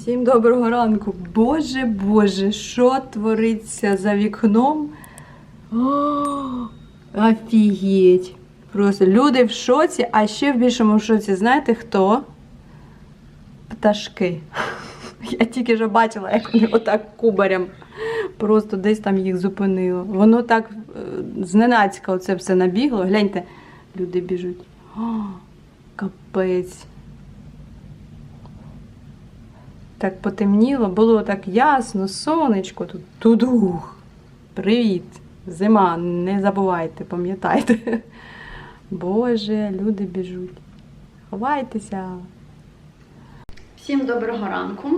Всім доброго ранку. Боже Боже, що твориться за вікном? О, офігеть! Просто люди в шоці, а ще в більшому шоці, знаєте хто? Пташки. Я тільки що бачила, як вони отак кубарем просто десь там їх зупинило. Воно так е, зненацька оце все набігло. Гляньте, люди біжуть. О, капець. Так потемніло, було так ясно, сонечко тут. Тудух. Привіт! Зима, не забувайте, пам'ятайте. Боже, люди біжуть. Ховайтеся. Всім доброго ранку.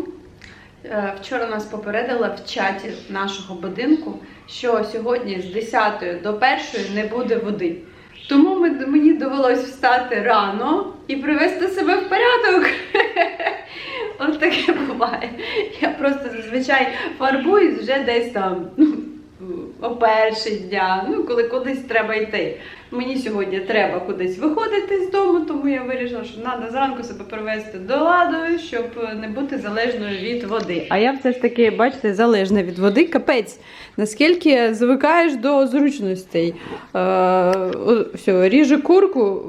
Е, Вчора нас попередила в чаті нашого будинку, що сьогодні з 10 до 1 не буде води. Тому мені довелось встати рано і привести себе в порядок. Ось таке буває. Я просто зазвичай фарбуюсь вже десь там ну, о перший дня, ну коли кудись треба йти. Мені сьогодні треба кудись виходити з дому, тому я вирішила, що треба зранку себе привести до ладу, щоб не бути залежною від води. А я все ж таки, бачите, залежна від води. Капець. Наскільки звикаєш до зручностей. Е, все, ріжу курку,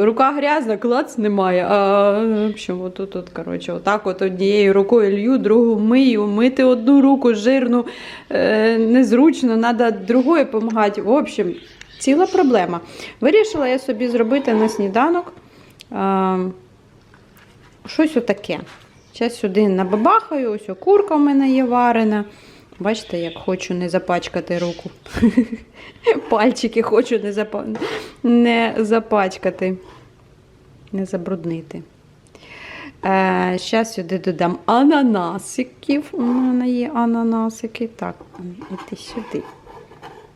рука грязна, клац немає. А в общем, отут, от, коротше, отак от однією рукою лью, другу мию, мити одну руку жирну, е, незручно, треба другою допомагати. В общем, ціла проблема. Вирішила я собі зробити на сніданок. Е, щось отаке. Зараз сюди набабахаю, ось о, курка в мене є варена. Бачите, як хочу не запачкати руку. Пальчики хочу не, запа... не запачкати, не забруднити. Е, Зараз сюди додам ананасиків. У мене є ананасики. Так, іди сюди.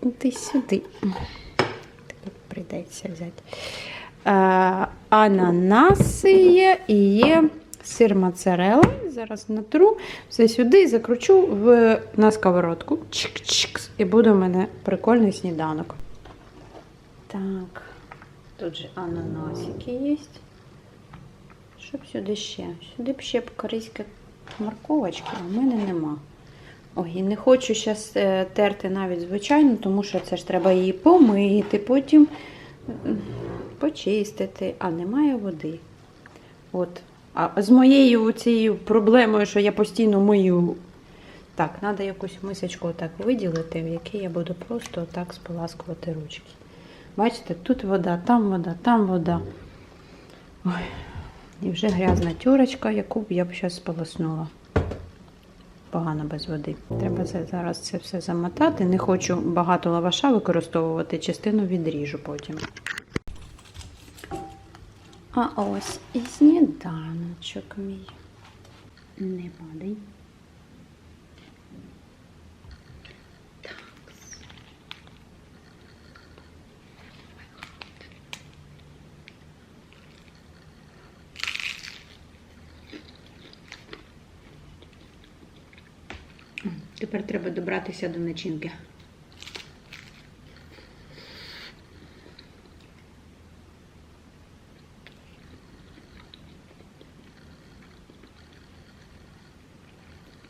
Іди сюди. Прийдеться взяти. Е, ананаси є і є сир моцарелла. Зараз натру все сюди і закручу в, на сковородку. Чик-чикс. І буде у мене прикольний сніданок. Так, тут же ананасики є. Що б сюди ще? Сюди б ще корейська морковочка, а в мене нема. Ой, не хочу зараз терти навіть звичайно, тому що це ж треба її помити, потім почистити, а немає води. От. А з моєю цією проблемою, що я постійно мию. Так, треба якусь мисочку так виділити, в якій я буду просто так споласкувати ручки. Бачите, тут вода, там вода, там вода. Ой. І вже грязна тюрочка, яку б я б зараз сполоснула. Погано без води. Треба це- зараз це все замотати. Не хочу багато лаваша використовувати, частину відріжу потім. А ось і сніданочок мій. Не падай. Тепер треба добратися до начинки.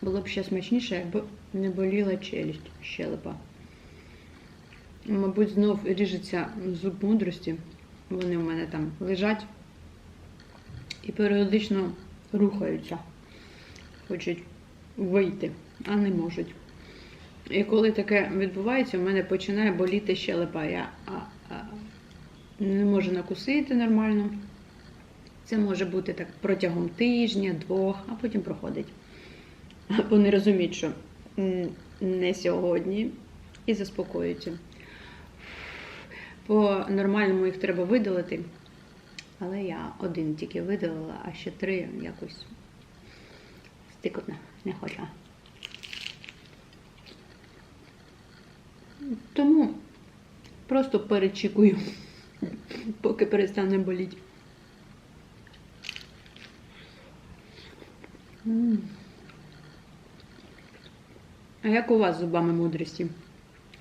Було б ще смачніше, якби не боліла челюсть, щелепа. Мабуть, знов ріжеться зуб мудрості. Вони в мене там лежать і періодично рухаються. Хочуть вийти, а не можуть. І коли таке відбувається, у мене починає боліти щелепа. Я а, а, не можу накусити нормально. Це може бути так протягом тижня, двох, а потім проходить. Вони розуміють, що не сьогодні і заспокоюються. По нормальному їх треба видалити, але я один тільки видалила, а ще три якось стикотно не хочу. Тому просто перечікую, поки перестане боліти. А як у вас з зубами мудрості?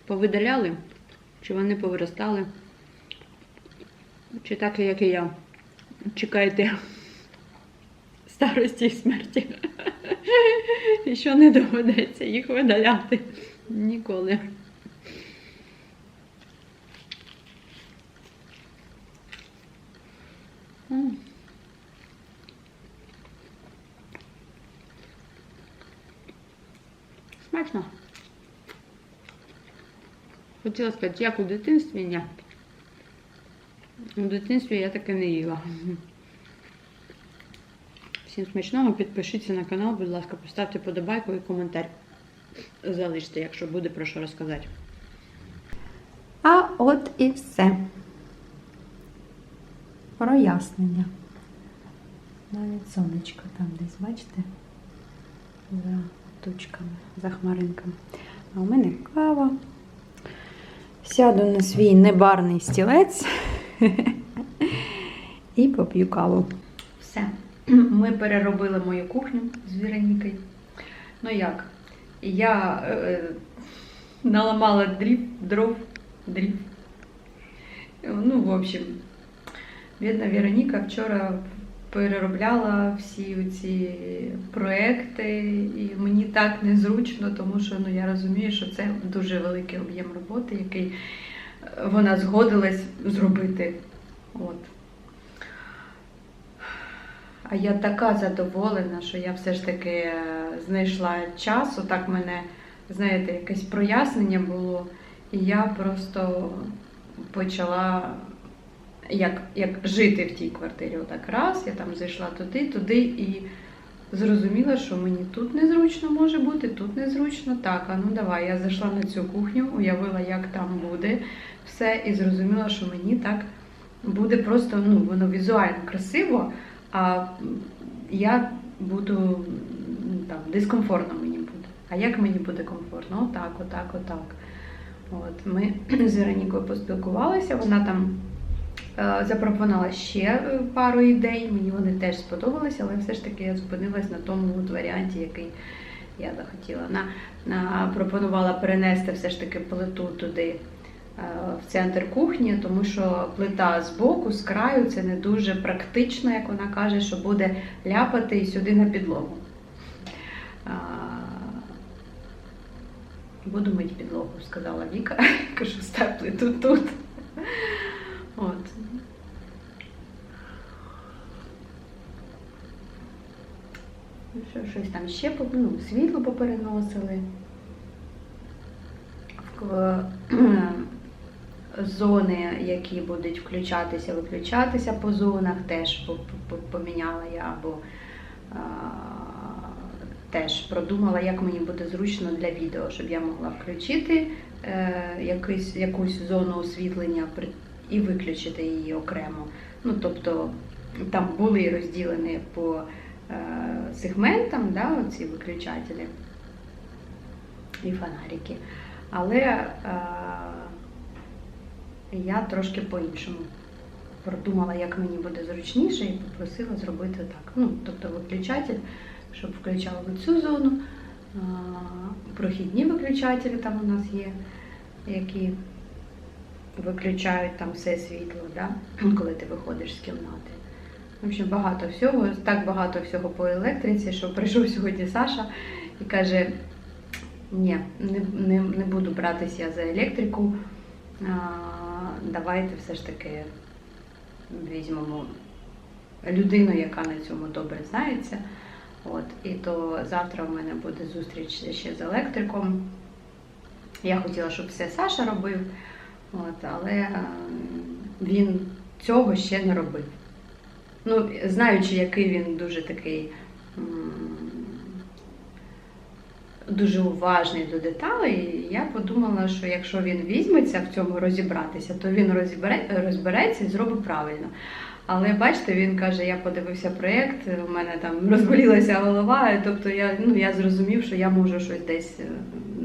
Повидаляли? Чи вони повиростали? Чи так, як і я? Чекаєте старості і смерті? Що не доведеться їх видаляти ніколи. Смачно. Хотіла сказати, як у дитинстві, ні. У дитинстві я таке не їла. Всім смачного, підпишіться на канал, будь ласка, поставте подобайку і коментар. Залиште, якщо буде про що розказати. А от і все. Прояснення. Навіть сонечко там десь, бачите? За тучками, за хмаринками. А у мене кава. Сяду на свій небарний стілець і поп'ю каву. Ми переробили мою кухню з Віронікою. Ну як? Я е, наламала дрів, дров, дрів. Ну, в общем, бідна Вероніка вчора переробляла всі ці проекти, і мені так незручно, тому що ну, я розумію, що це дуже великий об'єм роботи, який е, вона згодилась зробити. От. А я така задоволена, що я все ж таки е, знайшла час. Отак мене, знаєте, якесь прояснення було. І я просто почала як, як жити в тій квартирі. Отак раз, я там зайшла туди, туди і зрозуміла, що мені тут незручно може бути, тут незручно. Так, а ну давай. Я зайшла на цю кухню, уявила, як там буде все, і зрозуміла, що мені так буде просто ну, воно візуально красиво, а я буду там дискомфортно мені буде. А як мені буде комфортно? Отак, отак, отак. От ми з Веронікою поспілкувалися. Вона там е, запропонувала ще е, пару ідей. Мені вони теж сподобалися, але все ж таки я зупинилась на тому от варіанті, який я захотіла. Вона на, пропонувала перенести все ж таки плиту туди е, в центр кухні, тому що плита з боку, з краю, це не дуже практично, як вона каже, що буде ляпати і сюди на підлогу. Буду мити підлогу, сказала Віка. Кажу, став плиту тут. От. Ну, що, щось там ще ну, світло попереносили. В- Зони, які будуть включатися, виключатися по зонах, теж по- по- поміняла я або теж продумала, як мені буде зручно для відео, щоб я могла включити е, якийсь, якусь зону освітлення і виключити її окремо. Ну, тобто там були розділені по е, сегментам да, ці виключателі і фонарики. Але е, я трошки по-іншому продумала, як мені буде зручніше, і попросила зробити так. Ну, тобто виключатель, щоб включав в цю зону. Прохідні виключателі там у нас є, які виключають там все світло, да? коли ти виходиш з кімнати. В общем, багато всього, так багато всього по електриці, що прийшов сьогодні Саша і каже: ні, не, не, не буду братися за електрику. Давайте все ж таки візьмемо людину, яка на цьому добре знається. От, і то завтра в мене буде зустріч ще з електриком. Я хотіла, щоб все Саша робив, от, але е, він цього ще не робив. Ну, знаючи, який він дуже такий дуже уважний до деталей, я подумала, що якщо він візьметься в цьому розібратися, то він розбере, розбереться і зробить правильно. Але бачите, він каже, я подивився проєкт, у мене там розболілася голова, тобто я, ну, я зрозумів, що я можу щось десь е,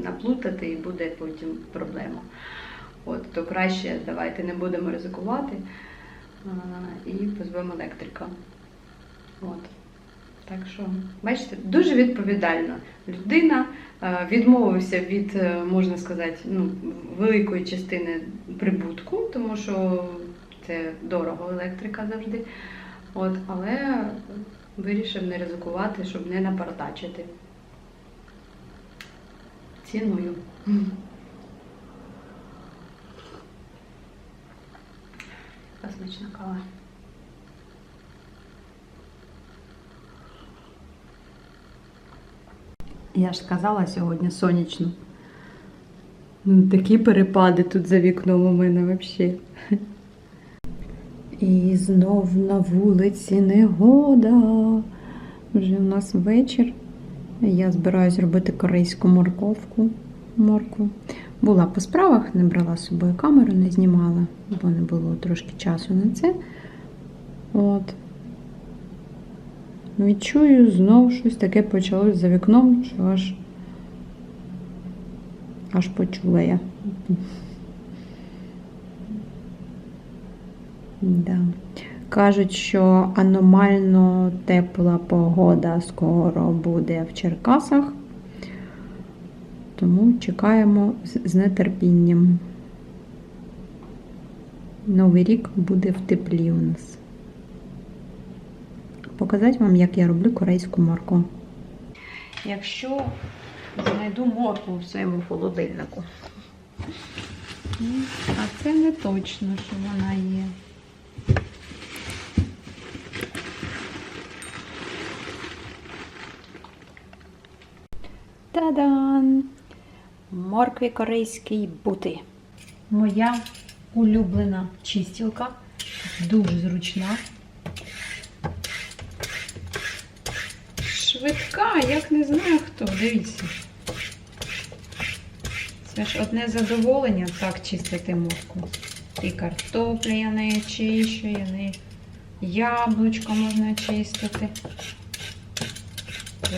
наплутати і буде потім проблема. От, то краще давайте не будемо ризикувати а, і позвемо електрика. От. Так що, бачите, дуже відповідальна людина. е, Відмовився від, е, можна сказати, ну, великої частини прибутку, тому що це дорого електрика завжди. От, але вирішив не ризикувати, щоб не напартачити. Ціную. Така смачна кава. Я ж сказала сьогодні сонячно. Ну, такі перепади тут за вікном у мене взагалі. І знов на вулиці негода. Вже у нас вечір. Я збираюсь робити корейську морковку. Моркву. Була по справах, не брала з собою камеру, не знімала, бо не було трошки часу на це. От. Відчую, знов щось таке почалось за вікном, що аж, аж почула я. Да. Кажуть, що аномально тепла погода скоро буде в Черкасах, тому чекаємо з нетерпінням. Новий рік буде в теплі у нас. Показати вам, як я роблю корейську морку. Якщо знайду моркву в своєму холодильнику. А це не точно, що вона є. Та-дан! Моркві корейський бути. Моя улюблена чистілка. Дуже зручна. Швидка, як не знаю хто. Дивіться. Це ж одне задоволення так чистити морку. І картопля я нею чищу, я нею яблучко можна чистити.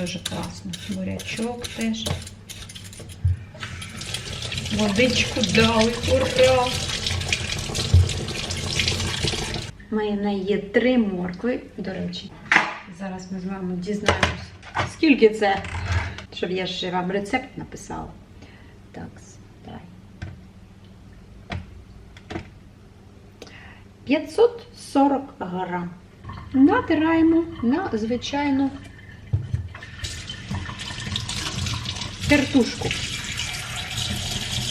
Дуже класно. Бурячок теж. Водичку дали, ура! У мене є три моркви, до речі. Зараз ми з вами дізнаємось, скільки це, щоб я ще вам рецепт написала. Так, давай. 540 грам. Натираємо на звичайну тертушку,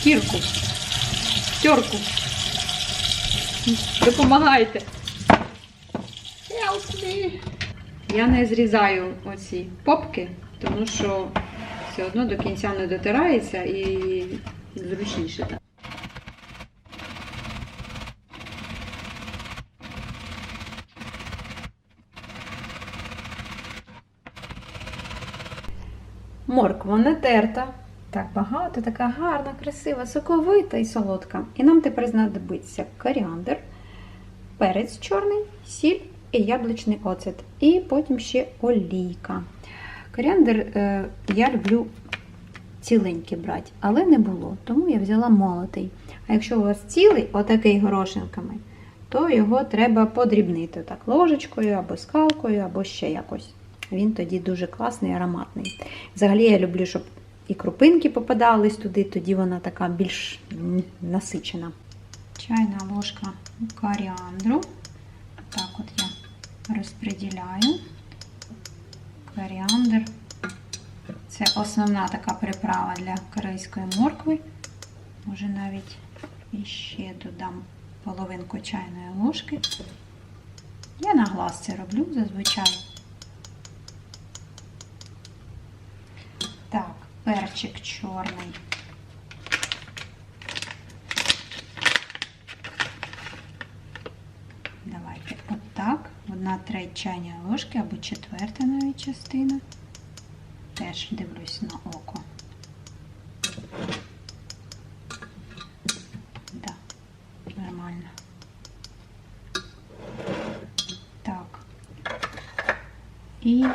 кірку, терку. Допомагайте. Help me. Я не зрізаю оці попки, тому що все одно до кінця не дотирається і зручніше так. Морква не терта. Так багато, така гарна, красива, соковита і солодка. І нам тепер знадобиться коріандр, перець чорний, сіль і яблучний оцет. І потім ще олійка. Коріандр е, я люблю ціленький брати, але не було, тому я взяла молотий. А якщо у вас цілий, отакий горошинками, то його треба подрібнити так ложечкою або скалкою, або ще якось. Він тоді дуже класний, ароматний. Взагалі я люблю, щоб і крупинки попадались туди, тоді вона така більш насичена. Чайна ложка коріандру. Так от я розподіляю. Коріандр. Це основна така приправа для корейської моркви. Може навіть іще додам половинку чайної ложки. Я на глаз це роблю зазвичай. Так, перчик чорний. Одна треть чайної ложки або четверта навіть частина. Теж дивлюсь на око. Да, нормально. Так. І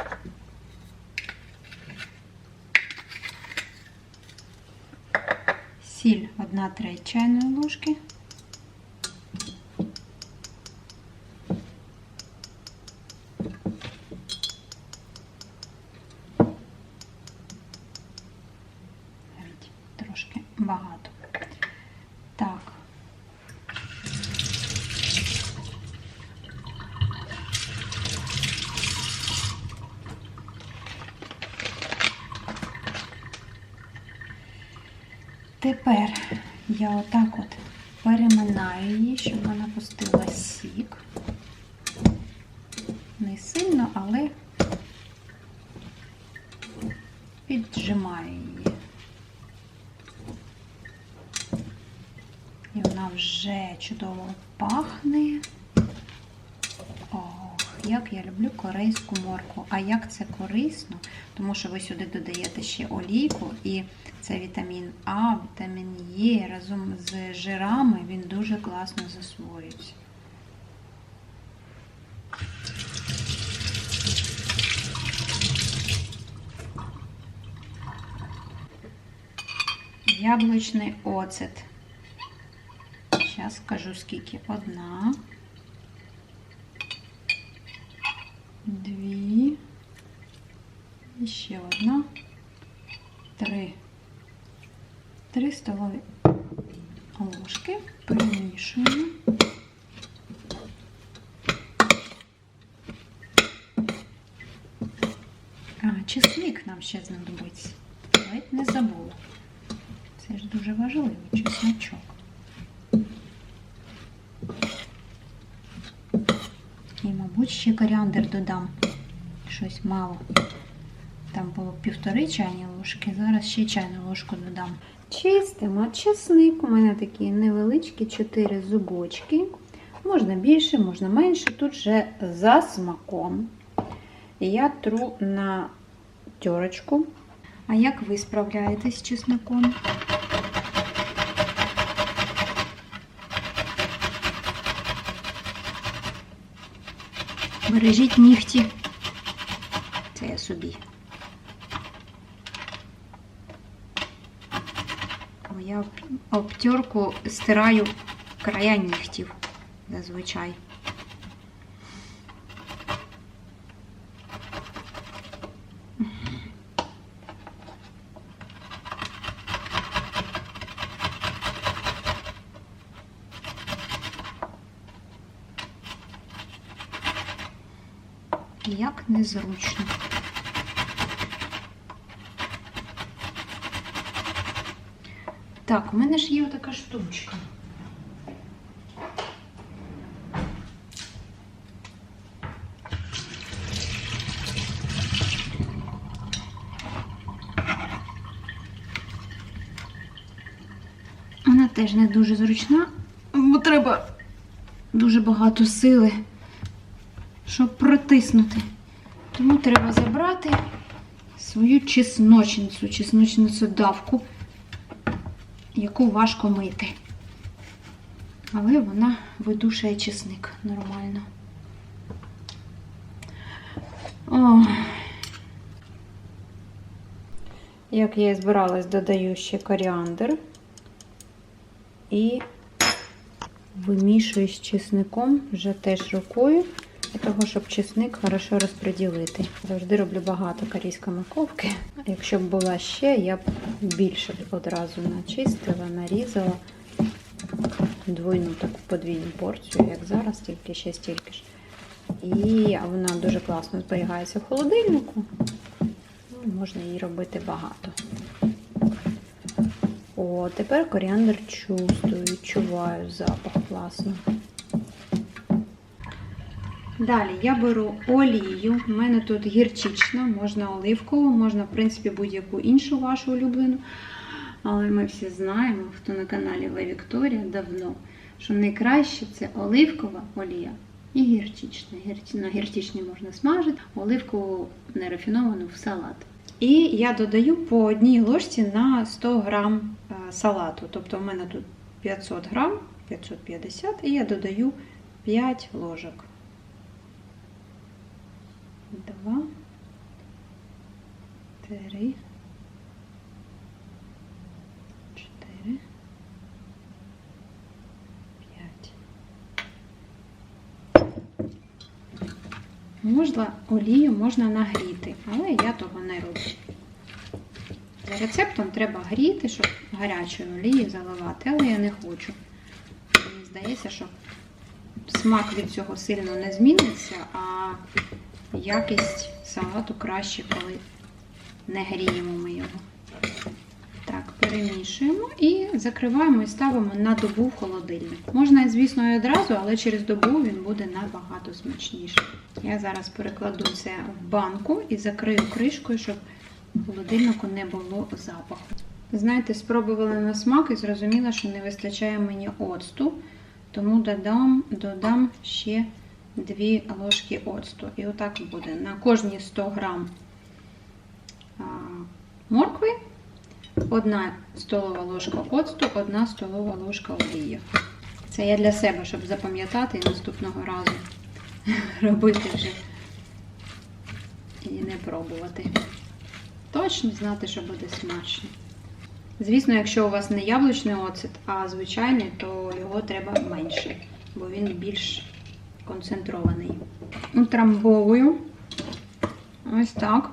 сіль одна треть чайної ложки. Трошки багато. Так. Тепер я отак от переминаю її, щоб вона пустила сік. Не сильно, але піджимаю її. І вона вже чудово пахне. Ох, як я люблю корейську моркву. А як це корисно, тому що ви сюди додаєте ще олійку, і це вітамін А, вітамін Е разом з жирами він дуже класно засвоюється. Яблучний оцет. Зараз скажу скільки. Одна. Дві. І ще одна. Три. Три столові ложки. Перемішуємо. А, чесник нам ще знадобиться. Ледь не забула. Це ж дуже важливо, чесночок. Мабуть, ще коріандр додам. Щось мало. Там було півтори чайні ложки, зараз ще чайну ложку додам. Чистимо чесник. У мене такі невеличкі 4 зубочки. Можна більше, можна менше. Тут вже за смаком. Я тру на терочку. А як ви справляєтесь з чесноком? Бережіть нігті. Це я собі. Я обтерку стираю края нігтів зазвичай. Як незручно. Так, у мене ж є така штучка. Вона теж не дуже зручна, бо треба дуже багато сили, протиснути. Тому треба забрати свою чесночницю, чесночницю давку, яку важко мити. Але вона видушує чесник нормально. О. Як я і збиралась, додаю ще коріандр і вимішую з чесником вже теж рукою, для того, щоб чесник хорошо розподілити. Завжди роблю багато корейської морковки. Якщо б була ще, я б більше одразу начистила, нарізала двойну таку подвійну порцію, як зараз, тільки ще стільки ж. І вона дуже класно зберігається в холодильнику. Ну, можна її робити багато. О, тепер коріандр чувствую, відчуваю запах класно. Далі я беру олію. У мене тут гірчична, можна оливкову, можна, в принципі, будь-яку іншу вашу улюблену. Але ми всі знаємо, хто на каналі Ле Вікторія давно, що найкраще це оливкова олія і гірчична. На гірчичній можна смажити, оливкову нерафіновану в салат. І я додаю по одній ложці на 100 грам е, салату. Тобто в мене тут 500 грам, 550, і я додаю 5 ложок. Два, три, чотири, п'ять. Можна олію можна нагріти, але я того не роблю. За рецептом треба гріти, щоб гарячою олією заливати, але я не хочу. Мені здається, що смак від цього сильно не зміниться, а якість салату краще, коли не гріємо ми його. Так, перемішуємо і закриваємо і ставимо на добу в холодильник. Можна, звісно, і одразу, але через добу він буде набагато смачніший. Я зараз перекладу це в банку і закрию кришкою, щоб в холодильнику не було запаху. Знаєте, спробувала на смак і зрозуміла, що не вистачає мені оцту, тому додам, додам ще 2 ложки оцту. І отак буде на кожні 100 грам моркви, 1 столова ложка оцту, 1 столова ложка олії. Це я для себе, щоб запам'ятати і наступного разу робити вже і не пробувати. Точно знати, що буде смачно. Звісно, якщо у вас не яблучний оцет, а звичайний, то його треба менше, бо він більш концентрований. Утрамбовую. Ось так.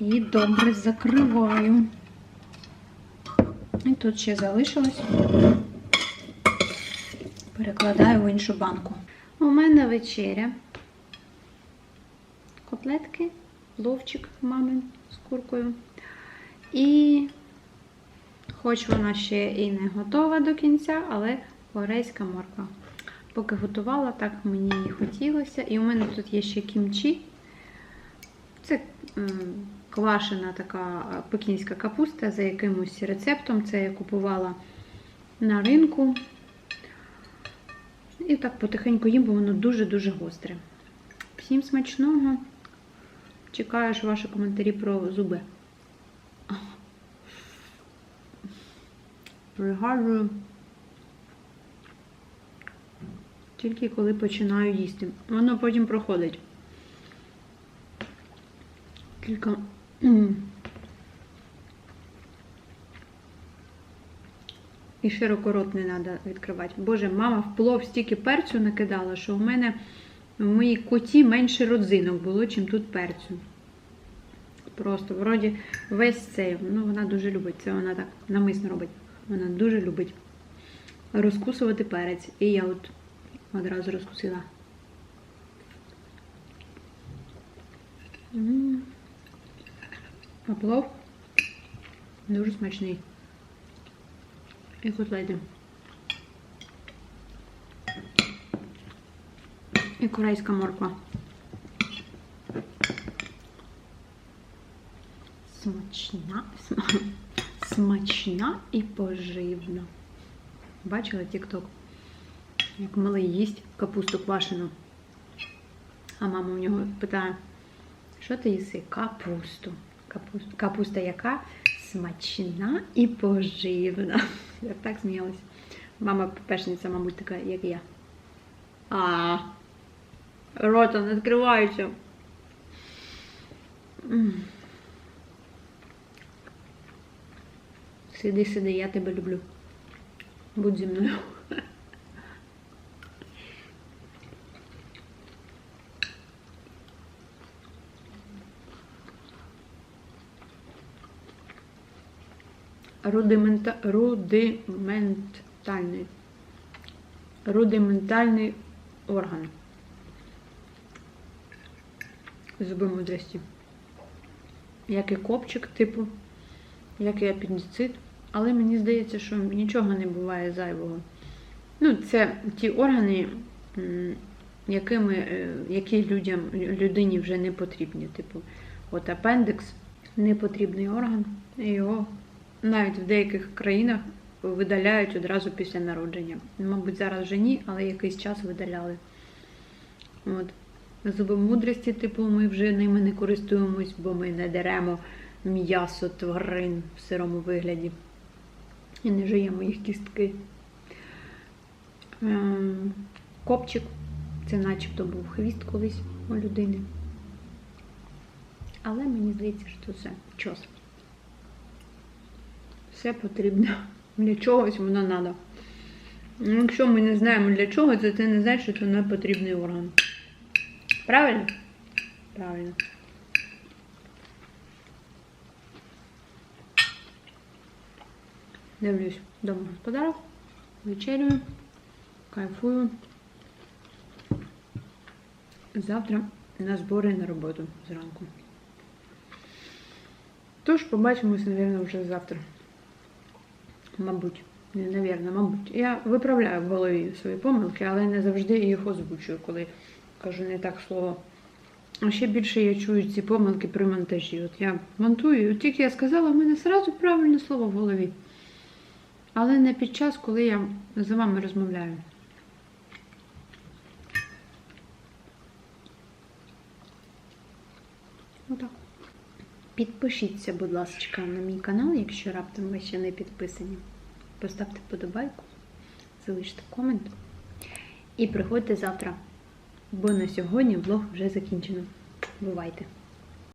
І добре закриваю. І тут ще залишилось. Перекладаю в іншу банку. У мене вечеря. Котлетки, ловчик мамин з куркою. І хоч вона ще і не готова до кінця, але корейська морква. Поки готувала, так мені і хотілося. І у мене тут є ще кімчі. Це квашена така е, пекінська капуста за якимось рецептом. Це я купувала на ринку. І так потихеньку їм, бо воно дуже-дуже гостре. Всім смачного. Чекаю ж ваші коментарі про зуби. Пригадую. Тільки коли починаю їсти. Воно потім проходить. Кілька. І широкорот не треба відкривати. Боже, мама в плов стільки перцю накидала, що в мене в моїй коті менше родзинок було, чим тут перцю. Просто, вроді, весь цей. Ну, вона дуже любить. Це вона так намисно робить. Вона дуже любить розкусувати перець. І я от одразу розкусила. М. А плов дуже смачний. І котлети. І корейська морква. Смачна, смачна і поживна. Бачила тік-ток? Як малий їсть капусту квашену. А мама у нього питає, що ти їси? Капусту. Капуста, капуста яка? Смачна і поживна. Я так сміялась. Мама пепешниця, мабуть, така, як я. А, рота не відкривається. Сиди, сиди, я тебе люблю. Будь зі мною. Рудимента... Рудиментальний. Рудиментальний орган. Зуби мудрості. Як і копчик, типу, як і апендицит. Але мені здається, що нічого не буває зайвого. Ну, це ті органи, якими, е, які людям, людині вже не потрібні. Типу, от апендикс непотрібний орган, його навіть в деяких країнах видаляють одразу після народження. Мабуть, зараз вже ні, але якийсь час видаляли. От. Зуби мудрості, типу, ми вже ними не користуємось, бо ми не деремо м'ясо тварин в сирому вигляді. І не жуємо їх кістки. Ем, Копчик. Це начебто був хвіст колись у людини. Але мені здається, що це чос. Все потрібно. Для чогось воно треба. Ну, якщо ми не знаємо для чого, то це не значить, що це не потрібний орган. Правильно? Правильно. Дивлюсь дома господарок, вечерюю, кайфую. Завтра на збори на роботу зранку. Тож побачимось, мабуть, вже завтра. Мабуть, навірно, мабуть. Я виправляю в голові свої помилки, але не завжди їх озвучую, коли кажу не так слово. Ще більше я чую ці помилки при монтажі. От я монтую, от тільки я сказала, в мене одразу правильне слово в голові. Але не під час, коли я з вами розмовляю. Отак. Підпишіться, будь ласка, на мій канал, якщо раптом ви ще не підписані. Поставте вподобайку, залиште комент. І приходьте завтра. Бо на сьогодні влог вже закінчено. Бувайте!